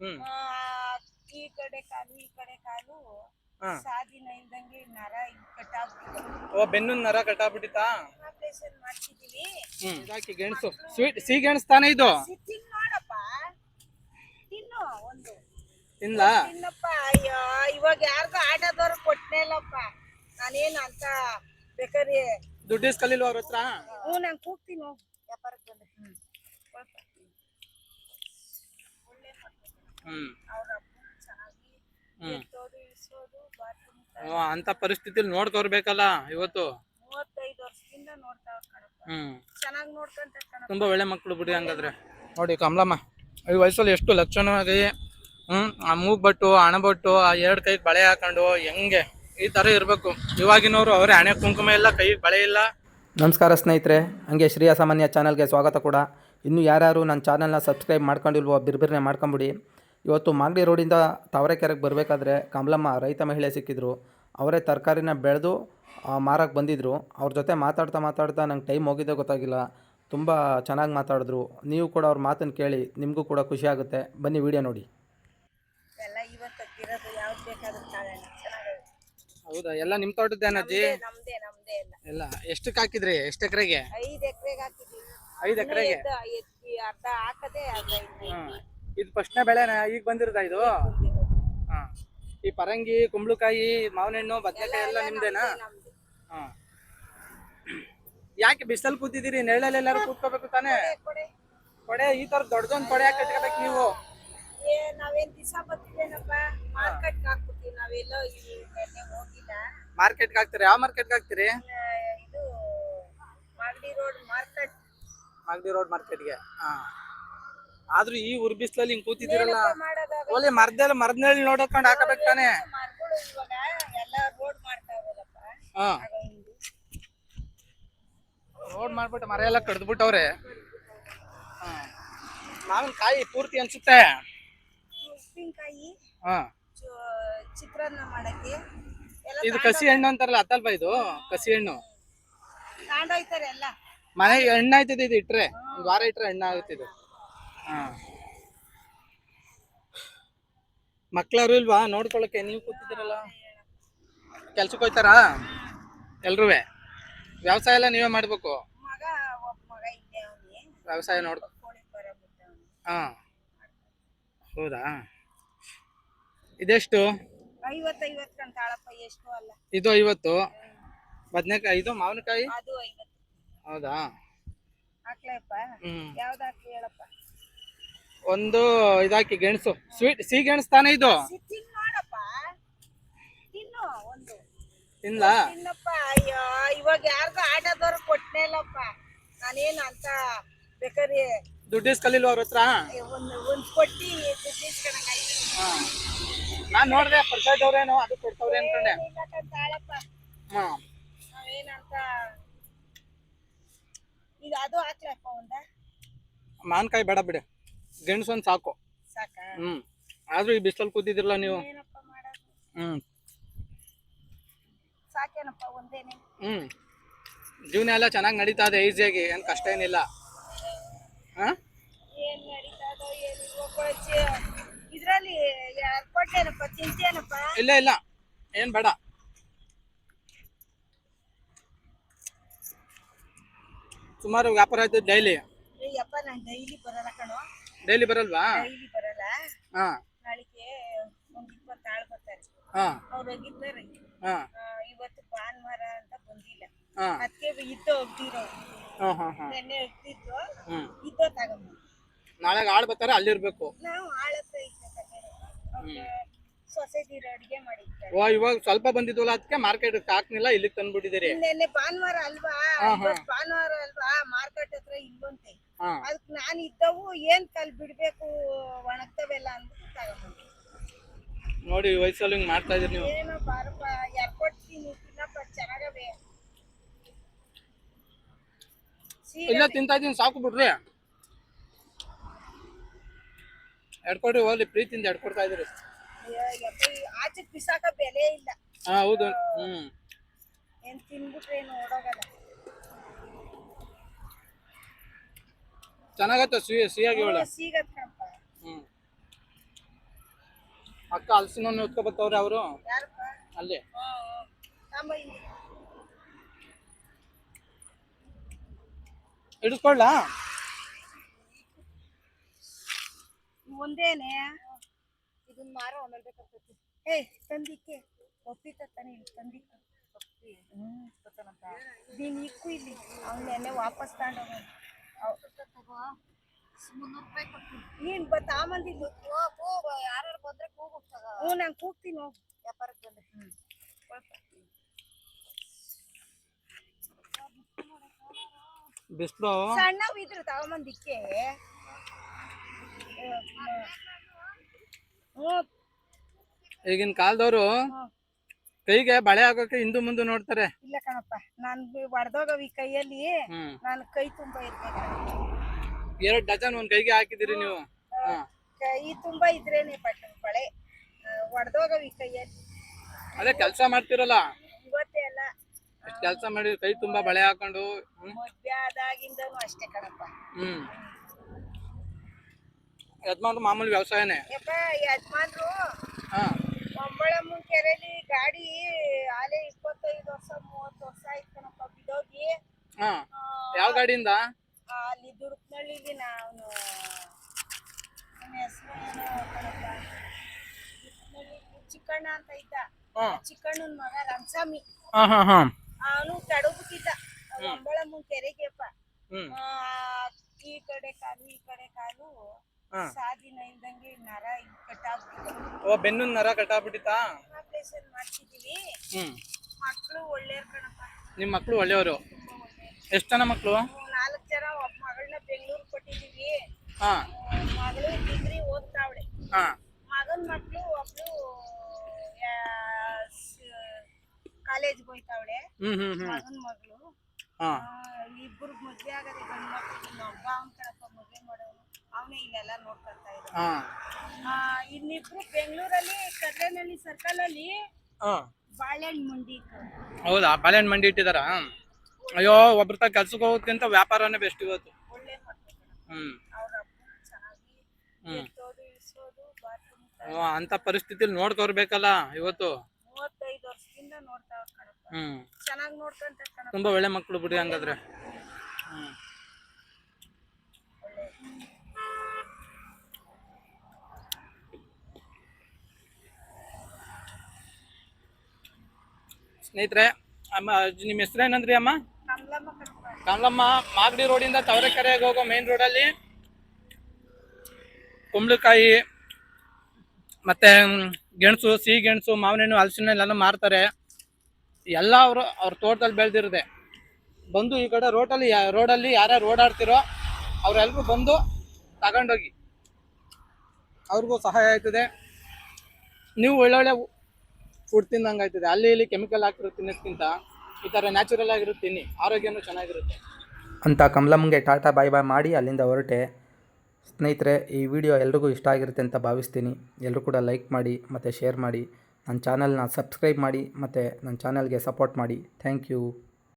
ಆ, ಈ ಕಡೆ ಕಾಲು ಈ ಕಡೆ ಕಾಲು ಹಾ. ಸಾದಿನ ಇಲ್ದಂಗೆ ನರ ಕಟ್ಟಾಗ್ಬಿಟ್ಟು ಓ ಬೆನ್ನು ನರ ಕಟ್ಟಾಗ್ಬಿಟ್ಟಿತಾ ಆಪರೇಷನ್ ಮಾಡ್ತಿದೀವಿ. ಹ್ಮ್. ಇದಾಕಿ ಗೆಣಸು. ಸ್ವೀಟ್ ಸಿಹಿ ಗೆಣಸು ತಾನೇ ಇದು? ಸಿ- ತಿನ್ ನೋಡಪ್ಪ. ತಿನ್ನು ಒಂದು. ಇಲ್ಲ ತಿನ್ನಪ್ಪ. ಅಯ್ಯೋ ಇವಾಗ ಯಾರ್ದು ಆಟೋದವ್ರು ಇಲ್ಲಪ್ಪ. ನಾನೇನ್ ಅಂತ ಬೇಕಾದ್ರೆ ದುಡ್ಡು ಇಸ್ಕಲಿಲ್ವ ಅವ್ರ ಹತ್ರ? ಹ್ಞೂ ನಾನು ಕೂಗ್ತೀನಿ ಹೋಗು. ವ್ಯಾಪಾರಕ್ಕೆ ಬಂದೆ ಹ್ಞೂ ಒಳ್ಳೆ ಹ್ಮ್ ಅವ್ರ ಅಪ್ಪನ ಚೆನ್ನಾಗಿ ಎತ್ತೋದು ಇಳಿಸೋದು ಬಾತ್ರೂಮ್ ಅಂತ ಪರಿಸ್ಥಿತಿಲಿ ನೋಡ್ಕೊರ್ಬೇಕಲ್ಲ ಇವತ್ತು? ಮೂವತ್ತೈದು ವರ್ಷದಿಂದ ನೋಡ್ತಾವ್ರ ಕಣಪ್ಪ. ಹ್ಮ್. ಚೆನ್ನಾಗಿ ನೋಡ್ಕೊಂತ ಕಣಪ್ಪ. ತುಂಬಾ ಒಳ್ಳೆ ಮಕ್ಕಳು ಬಿಡಿ ಹಂಗಾದ್ರೆ. ನೋಡಿ ಕಮಲಮ್ಮ ಈ ವಯಸ್ಸಲ್ಲಿ ಎಷ್ಟು ಲಕ್ಷಣವಾಗಿ ಹ್ಮ್ ಆ ಮೂಗ್ಬಟ್ಟು ಹಣಬಟ್ಟು ಆ ಎರಡ್ ಕೈಗೆ ಬಳೆ ಹಾಕೊಂಡು ಹೆಂಗೆ ಈ ತರ ಇರ್ಬೇಕು. ಇವಾಗಿನವ್ರು ಅವ್ರೇ ಹಣೆ ಕುಂಕುಮ ಇಲ್ಲ ಕೈಗೆ ಬಳೆ ಇಲ್ಲ. ನಮಸ್ಕಾರ ಸ್ನೇಹಿತರೆ ಹಂಗೆ ಶ್ರೀ ಅಸಾಮಾನ್ಯ ಚಾನಲ್ಗೆ ಸ್ವಾಗತ ಕೂಡ. ಇನ್ನು ಯಾರ್ಯಾರು ನನ್ನ ಚಾನಲ್ನ ಸಬ್ಸ್ಕ್ರೈಬ್ ಮಾಡ್ಕೊಂಡಿಲ್ವೋ ಬಿರ್ಬಿರ್ನೆ ಮಾಡ್ಕೊಂಬಿಡಿ. ಇವತ್ತು ಮಾಗಡಿ ರೋಡಿಂದ ತಾವರೆಕೆರೆಗೆ ಬರಬೇಕಾದ್ರೆ ಕಮಲಮ್ಮ ರೈತ ಮಹಿಳೆ ಸಿಕ್ಕಿದ್ರು. ಅವರೇ ತರಕಾರಿನ ಬೆಳೆದು ಮಾರಕ್ಕೆ ಬಂದಿದ್ದರು ಅವ್ರ ಜೊತೆ ಮಾತಾಡ್ತಾ ಮಾತಾಡ್ತಾ ನಂಗೆ ಟೈಮ್ ಹೋಗಿದ್ದೆ ಗೊತ್ತಾಗಿಲ್ಲ. ತುಂಬ ಚೆನ್ನಾಗಿ ಮಾತಾಡಿದ್ರು. ನೀವು ಕೂಡ ಅವ್ರ ಮಾತನ್ನು ಕೇಳಿ ನಿಮಗೂ ಕೂಡ ಖುಷಿ ಆಗುತ್ತೆ. ಬನ್ನಿ ವಿಡಿಯೋ ನೋಡಿ. ಎಲ್ಲ ಯಾವ್ದು ಬೇಕಾದ್ರೂ ಹೌದಾ? ಎಲ್ಲ ನಿಮ್ ನಮ್ದೇ ನಮ್ದೇ ಎಲ್ಲ. ಎಲ್ಲ ಎಷ್ಟಕ್ಕೆ ಹಾಕಿದ್ರಿ? ಎಷ್ಟು ಎಕರೆಗೆ? ಐದು ಎಕರೆಗೆ ಐದು ಎಕರೆಗೆ? ಅರ್ಧ ಹಾಕದೆ ಅರ್ಧ ಇನ್ನು ಇದು ಫಸ್ಟ್ನೇ ಬೆಳೆನ ಈಗ ಬಂದಿರೋದಾ ಇದು? ಹಾ. ಈ ಪರಂಗಿ ಕುಂಬಳಕಾಯಿ ಮಾವಿನ ಹಣ್ಣು ಬದನೆಕಾಯಿ ಎಲ್ಲ ನಿಮ್ದೇನಾ? ನಮ್ದು ಹಾ. ಯಾಕೆ ಬಿಸಲ್ ಕೂತಿದ್ದೀರಿ ನೆರಳಲ್ಲಿ ಎಲ್ಲಾರು ಕೂತ್ಕೋಬೇಕು ತಾನೇ? ಕೊಡೆ ಈ ತರ ದೊಡ್ಡದೊಂದು ಕೊಡೆ ಯಾಕೆ ಕಟ್ಕೋಬೇಕು ನೀವು? ನಾವೇನ್ ದಿವಸ ಬರ್ತಿದ್ದೇನಪ್ಪ? ಮಾರ್ಕೆಟ್ ಹಾಕ್ಬಿಡ್ತೀವಿ ನಾವೆಲ್ಲೋ ಈ ನೆನ್ನೆ ಹೋಗಿಲ್ಲ. ಮಾರ್ಕೆಟ್ಗೆ ಹಾಕ್ತೀರಿ? ಯಾವ ಮಾರ್ಕೆಟ್ ಹಾಕ್ತೀರಿ? Magadi road market. Magadi road ಮಾರ್ಕೆಟ್ಗೆ. ಹಾ. ಆದ್ರೂ ಈ ಉರ್ ಬಿಸ್ಲಲ್ಲಿ ಹಿಂಗ್ ಕೂತಿದ್ದೀರಲ್ಲ? ಓಲೆ ಮರದಲ್ಲಿ ಮರದ್ನಲ್ಲಿ ನೋಡ್ಕೊಂಡು ಹಾಕಬೇಕು ತಾನೆ? ಹಾ. ರೋಡ್ ಮಾಡ್ಬಿಟ್ಟು ಮರ ಎಲ್ಲ ಕಡ್ದ್ಬಿಟ್ಟವ್ರೆ ಮಾವಿನ ಕಾಯಿ ಪೂರ್ತಿ ಅನ್ಸುತ್ತೆ. ಉಪ್ಪಿನಕಾಯಿ ಹಾ. ಚಿತ್ರಾನ್ನ ಮಾಡಕ್ಕೆ. ಇದು ಕಸಿ ಹಣ್ಣು ಅಂತಾರಲ್ಲ ಅತ್ತಲ್ವಾ ಇದು? ಕಸಿ ಹಣ್ಣು. ಎಲ್ಲ. ಮನೆಗೆ ಹಣ್ಣು ಆಯ್ತದೆ ಇದು ಇಟ್ರೆ. ಒಂದ್ ವಾರ ಇಟ್ರೆ ಹಣ್ಣು ಆಗುತ್ತೆ ಇದು. ಹಾ ಮಕ್ಳಾರು ಇಲ್ವಾ? ನೋಡ್ಕೊಳಕ್ಕೆ ನೀವು ಕೂತಿದ್ದೀರಲ್ಲ. ಕೆಲ್ಸಕ್ಕೆ ಹೋಯ್ತಾರಾ? ಎಲ್ರೂ ವ್ಯವಸಾಯ ಎಲ್ಲ ನೀವೇ ಮಾಡ್ಬೇಕು? ವ್ಯವಸಾಯ ನೋಡ್ ಹಾ. ಹೌದಾ? ಇದೆಷ್ಟು? ಇದು ಐವತ್ತು? ಬದ್ನೆಕಾಯಿ ಇದು ಮಾವಿನಕಾಯಿ? ಹೌದಾ? ಹ್ಮ್. ಯಾವ್ದು ಹಾಕ್ಲಿ ಹೇಳಪ್ಪ? ಒಂದು ಇದಾಕಿ ಗೆಣಸು. ಸ್ವೀಟ್ ಸಿಹಿ ಗೆಣಸು ತಾನೇ ಇದು? ಇಲ್ಲ ತಿನ್ನಪ್ಪ. ಅಯ್ಯೋ ಇವಾಗ ಯಾರಿಗೂ ಆಟೋದವ್ರು ಕೊಟ್ಟನೇ ಇಲ್ಲಪ್ಪ. ನಾನೇನು ಅಂತ ಬೇಕಾದ್ರೆ ದುಡ್ಡು ಇಸ್ಕಲಿಲ್ವ ಅವ್ರ ಹತ್ರ? ಒಂದು ಒಂದು ಕೊಟ್ಟಿ ದುಡ್ಡಿಸ್ಕೊಳಂಗಾಯ್ತು ಹಾ. ನಾನ್ ನೋಡ್ದೆ ಪ್ರಸಾದ್ ಅವ್ರೇನೋ ಅದು ಕೊಡ್ತವ್ರೆ ಅನ್ಕೊಂಡೆ ಹಾ. ಇದು ಅದು ಹಾಕ್ಲಪ್ಪ ಒಂದ? ಮಾವಿನಕಾಯಿ ಬೇಡ ಬಿಡು. ಗೆಣಸು ಒಂದ್ ಸಾಕು. ಸಾಕ? ಹ್ಮ್. ಆದ್ರೂ ಈ ಬಿಸಿಲಲ್ಲಿ ಕೂತಿದಿರಲ್ಲ ನೀವು? ಹ್ಮ್. ಹ್ಮ್. ಜೀವನ ಎಲ್ಲ ಚೆನ್ನಾಗಿ ನಡೀತಾ ಇದೆ ಈಸಿಯಾಗಿ ಏನ್ ಕಷ್ಟ ಏನಿಲ್ಲ. ಹಾ? ಇಲ್ಲ ಇಲ್ಲ. ಏನ್ ಬೇಡ. ಸುಮಾರು ವ್ಯಾಪಾರ ಆಯ್ತು ಡೈಲಿ. ನಾನು ಡೈಲಿ ಬರಲ್ಲ ಕಣೋ. ಡೈಲಿ ಬರಲ್ವಾ? ಡೈಲಿ ಬರಲ್ಲ. ಹಾ. ನಾಳೆಗೆ ಒಂದ್ ಇಪ್ಪತ್ತು ಆಳು ಬರ್ತಾರೆ. ಹಾ. ಅವ್ರು ಹೋಗಿದ್ದಾರೆ. ಹಾ. ಇವತ್ತು ಭಾನುವಾರ ಅಂತ ಬಂದಿಲ್ಲ. ಹಾ. ಅದಕ್ಕೆ ಇದ್ದು ಹೋಗ್ತಿರೋ ಹಾ ಹಾ ಹಾ. ನೆನ್ನೆ ಹೋಗ್ತಿದ್ರು. ಹ್ಮ್. ಇದ್ದೋ ತಗೊಂಬ ನಾಳೆಗೆ ಆಳ್ ಬರ್ತಾರೆ ಅಲ್ಲಿರ್ಬೇಕು. ನಾವು ಆಳತ್ರ ಇದ್ದ ಸೊಸೈಟಿ ಅಡಿಗೆ ಮಾಡಿರ್ತಾರೆ. ಓ ಇವಾಗ ಸ್ವಲ್ಪ ಬಂದಿದ್ವಲ್ಲ ಅದಕ್ಕೆ ಮಾರ್ಕೆಟ್ ಹಾಕ್ನಿಲ್ಲ ಇಲ್ಲಿಗೆ ತಂದ್ಬಿಟ್ಟಿದ್ದೀರಿ. ನೆನ್ನೆ ಭಾನುವಾರ ಅಲ್ವಾ? ಹಾ, ಹಾ. ಇವತ್ತು ಭಾನುವಾರ ಅಲ್ವಾ? ಮಾರ್ಕೆಟ್ ಹತ್ರ ಇಲ್ವಂತೆ. ಹಾ. ಅದಕ್ಕೆ ನಾನು ಇದ್ದವು ಏನ್ ಕಲ್ ಬಿಡ್ಬೇಕು ಒಣಗ್ತವೆಲ್ಲ ಅಂದ್ಬಿಟ್ಟು ನೋಡಿ ಈ ವಯಸ್ಸಲ್ಲಿ ಹಿಂಗ್ ಮಾಡ್ತಾ ಇದೀರಿ ನೀವು. ಏನೋ ಬಾರಪ್ಪ ಏರ್ಪೋರ್ಟ್ ತಿನ್ನಪ್ಪ ಚೆನ್ನಾಗವೆ. ಇಲ್ಲ ತಿಂತಾ ಇದೀನಿ ಸಾಕು ಬಿಡ್ರಿ. ಎಡ್ಕೊಡ್ರಿ ಹೋಗ್ಲಿ ಪ್ರೀತಿಯಿಂದ ಎಡ್ಕೊಡ್ತಾ ಇದೀರಿ ಆಚೆ ಬಿಸಾಕ ಬೆಲೆ ಇಲ್ಲ. ಹಾ ಹೌದು. ಹ್ಮ್. ಏನ್ ತಿನ್ಬಿಟ್ರೆ ಏನು ಓಡೋಗಲ್ಲ. ಚೆನ್ನಾಗತ್ತೆ ಸಿಹಿ ಸಿಹಿಯಾಗಿ ಹೇಳ ಹ್ಮ್. ಅಕ್ಕ ಹಲಸಿನ ಎತ್ಕೊ ಬರ್ತಾವ್ರೆ ಅವರು? ಯಾರಪ್ಪ? ಅಲ್ಲಿ. ತಮ್ಮ ಇಲ್ಲಿ. ಹಿಡಿಸ್ಕೊಳ್ಳಾ? ಒಂದೇನೆ? ಇದನ್ನ ಮಾರೋ ಆಮೇಲೆ ಬೇಕಾಗ್ತೈತಿ. ಏಯ್ ತಂದಿಕ್ಕೆ. ಪಪ್ಪಿ ತಾನೆ ಇಲ್ಲಿ ಒಪ್ಪಿ ಹ್ಞೂ ಇಕ್ಕು ಇಲ್ಲಿ. ಅವ್ನ ನೆನ್ನೆ ವಾಪಸ್ ತಗೊಂಡೋಗ ಮುನ್ನೂರು ರೂಪಾಯಿ ಕೊಡ್ತೀನಿ ನೀನ್ ಬ ತಾಮಂದಿದ್ದು ಯಾರು ಬಂದ್ರೆ ಕೂಗು ಹ್ಞೂ ನಾನು ಕೂಗ್ತೀನಿ ಹೋಗು. ವ್ಯಾಪಾರಕ್ಕೆ ಬಂದ್ರೆ ಬಿಸ್ಲು. ಸಣ್ಣ ಸಣ್ಣವ್ ಇದ್ರು ತಗೊಂಬಂದಿಕ್ಕೆ ಹ್ಞೂ. ಈಗಿನ ಕಾಲದವರು ಕೈಗೆ ಬಳೆ ಹಾಕೋಕೆ ಹಿಂದೂ ಮುಂದೆ ನೋಡ್ತಾರೆ. ಇಲ್ಲ ಕಣಪ್ಪ ನಾನು ಹೊಡೆದೋಗವ್ ಈ ಕೈಯಲ್ಲಿ. ನಾನು ಕೈ ತುಂಬಾ ಇರ್ಬೇಕು ಎರಡ್ ಡಜನ್ ಒಂದ್ ಕೈಗೆ ಹಾಕಿದಿರಿ ನೀವು? ಹಾ. ಕೈ ತುಂಬಾ ಇದ್ರೇನೆ ಬಟ್ಟೆ ಬಳೆ ಹೊಡೆದೋಗವ್ ಈ ಕೈಯಲ್ಲಿ. ಅದೇ ಕೆಲಸ ಮಾಡ್ತಿರಲ್ಲ? ಇವತ್ತೇ ಅಲ್ಲ. ಎಷ್ಟು ಕೆಲಸ ಮಾಡಿ ಕೈ ತುಂಬಾ ಬಳೆ ಹಾಕೊಂಡು ಹ್ಮ್. ಮದ್ವೆ ಆದಾಗಿಂದನು ಅಷ್ಟೇ ಕಣಪ್ಪ. ಹ್ಮ್. ಯಜಮಾನ್ರು ಮಾಮೂಲಿ ವ್ಯವಸಾಯನೇ? ಯಪ್ಪ ಯಜಮಾನ್ರು ಹಾ. ಮಂಬಳಮ್ಮನ ಕೆರೆಯಲ್ಲಿ ಗಾಡಿ ಆಲೆ ಇಪ್ಪತ್ತೈದು ವರ್ಷ ಮೂವತ್ತು ವರ್ಷ ಆಯ್ತು ಕಣಪ್ಪ ಬಿದೋಗಿ ಹಾ. ಯಾವ ಗಾಡಿಯಿಂದ? ಅಲ್ಲಿ ದುರ್ಗನಳ್ಳಿಲಿ ನಾನು ನನ್ನ ಹೆಸರು ಏನೋ ಕಣಪ್ಪ ಚಿಕ್ಕಣ್ಣ ಅಂತ ಇದ್ದ. ಚಿಕ್ಕಣ್ಣನ ಮಗ ರಂಗಸ್ವಾಮಿ ಹಾ ಹಾ ಹಾ. ಅವನು ತಡಬಿಟ್ಟಿದ್ದ ಒಂಬಳಮ್ಮನ ಕೆರೆಗೆಪ್ಪ ಈ ಕಡೆ ಕಾಲು ಈ ಕಡೆ ಕಾಲು ಸಾದಿನ ಇಲ್ದಂಗೆ ನರ ಇಲ್ಲಿ ಕಟ್ಟಾಗ್ಬಿಟ್ಟಿದೆ. ಓ ಬೆನ್ನು ನರ ಕಟ್ಟಾಗ್ಬಿಟ್ಟಿತಾ ಆಪರೇಷನ್ ಮಾಡ್ತಿದೀವಿ. ಮಕ್ಕಳು ಒಳ್ಳೆಯವ್ರು ಕಣಪ್ಪ. ನಿಮ್ಮ ಮಕ್ಳು ಒಳ್ಳೆಯವರು? ಎಷ್ಟು ಜನ ಮಕ್ಳು? ಜನ ಒಬ್ಬ ಮಗಳನ್ನ ಬೆಂಗಳೂರು ಕೊಟ್ಟಿದೀವಿ. ಹಾ. ಮಗಳು ಡಿಗ್ರಿ ಓದ್ತಾವಳೆ. ಹಾ. ಮಗನ ಮಕ್ಕಳು ಒಬ್ಳು ಕಾಲೇಜ್ಗೆ ಹೋಯ್ತಾವಳೆ. ಹ್ಮ್ ಹ್ಮ್ ಹ್ಮ್. ಮಗನ ಮಗಳು. ಹಾ. ಇಬ್ಬರು ಮದ್ವೆ ಆಗದೆ ಗಂಡು ಮಕ್ಕಳು ಇನ್ನೊಬ್ಬ ಅವ್ನ ಕಣಪ್ಪ ಮದ್ವೆ ಮಾಡೋನು. ಅವನೇ ಇಲ್ಲೆಲ್ಲ ನೋಡ್ಕೊಂತ ಇದ್ದ ಹಾ. ಇನ್ನಿಬ್ರು ಬೆಂಗಳೂರಲ್ಲಿ ಕದ್ರೆನಹಳ್ಳಿ ಸರ್ಕಲ್ ಅಲ್ಲಿ ಹಾ. ಬಾಳೆಹಣ್ಣು ಮಂಡಿ. ಹೌದಾ? ಬಾಳೆಹಣ್ಣು ಮಂಡಿ ಇಟ್ಟಿದಾರ? ಅಯ್ಯೋ ಒಬ್ರ ತ ಕೆಲ್ಸಕ್ಕೆ ಹೋಗೋದ್ಕಿಂತ ವ್ಯಾಪಾರನೇ ಬೆಸ್ಟ್ ಇವತ್ತು. ಹ್ಮ್. ಹ್ಮ್. ಅಂತ ಪರಿಸ್ಥಿತಿಲಿ ನೋಡ್ಕೋರ್ಬೇಕಲ್ಲ ಇವತ್ತು. ಹ್ಮ್. ತುಂಬಾ ಒಳ್ಳೆ ಮಕ್ಕಳು ಬಿಡಿ ಹಂಗಾದ್ರೆ. ಹ್ಮ್. ಸ್ನೇಹಿತರೆ ಅಮ್ಮ ನಿಮ್ಮ ಹೆಸರೇನಂದ್ರಿ ಅಮ್ಮ? ಕಮಲಮ್ಮ ಮಾಗಡಿ ರೋಡಿಂದ ತವರೆಕೆರೆಗೆ ಹೋಗೋ ಮೇನ್ ರೋಡಲ್ಲಿ ಕುಂಬಳಕಾಯಿ ಮತ್ತೆ ಗೆಣಸು, ಸಿಹಿ ಗೆಣಸು ಮಾವಿನ ಹಣ್ಣು ಹಲಸಿನ ಎಲ್ಲಾನು ಮಾರ್ತಾರೆ. ಎಲ್ಲ ಅವರು ಅವ್ರ ತೋಟದಲ್ಲಿ ಬೆಳೆದಿರುತ್ತೆ ಬಂದು ಈ ಕಡೆ ರೋಡಲ್ಲಿ ರೋಡಲ್ಲಿ ಯಾರ್ಯಾರು ಓಡಾಡ್ತಿರೋ ಅವರೆಲ್ಲರೂ ಬಂದು ತಗೊಂಡೋಗಿ ಅವ್ರಿಗೂ ಸಹಾಯ ಆಯ್ತದೆ. ನೀವು ಒಳ್ಳೊಳ್ಳೆ ಫುಡ್ ತಿಂದಂಗೆ ಆಯ್ತದೆ ಅಲ್ಲಿ ಇಲ್ಲಿ ಕೆಮಿಕಲ್ ಹಾಕಿರೋ ತಿನ್ನೋದ್ಕಿಂತ. ಈ ಥರ ನ್ಯಾಚುರಲ್ ಆಗಿರುತ್ತೆ ತಿನ್ನಿ ಆರೋಗ್ಯನೂ ಚೆನ್ನಾಗಿರುತ್ತೆ. ಅಂತ ಕಮಲಮ್ಮಗೆ ಟಾಟಾ ಬಾಯ್ ಬಾಯ್ ಮಾಡಿ ಅಲ್ಲಿಂದ ಹೊರಟೆ. ಸ್ನೇಹಿತರೆ, ಈ ವಿಡಿಯೋ ಎಲ್ರಿಗೂ ಇಷ್ಟ ಆಗಿರುತ್ತೆ ಅಂತ ಭಾವಿಸ್ತೀನಿ. ಎಲ್ಲರೂ ಕೂಡ ಲೈಕ್ ಮಾಡಿ, ಮತ್ತು ಶೇರ್ ಮಾಡಿ. ನನ್ನ ಚಾನಲ್ನ ಸಬ್ಸ್ಕ್ರೈಬ್ ಮಾಡಿ, ಮತ್ತು ನನ್ನ ಚಾನಲ್ಗೆ ಸಪೋರ್ಟ್ ಮಾಡಿ. Thank you.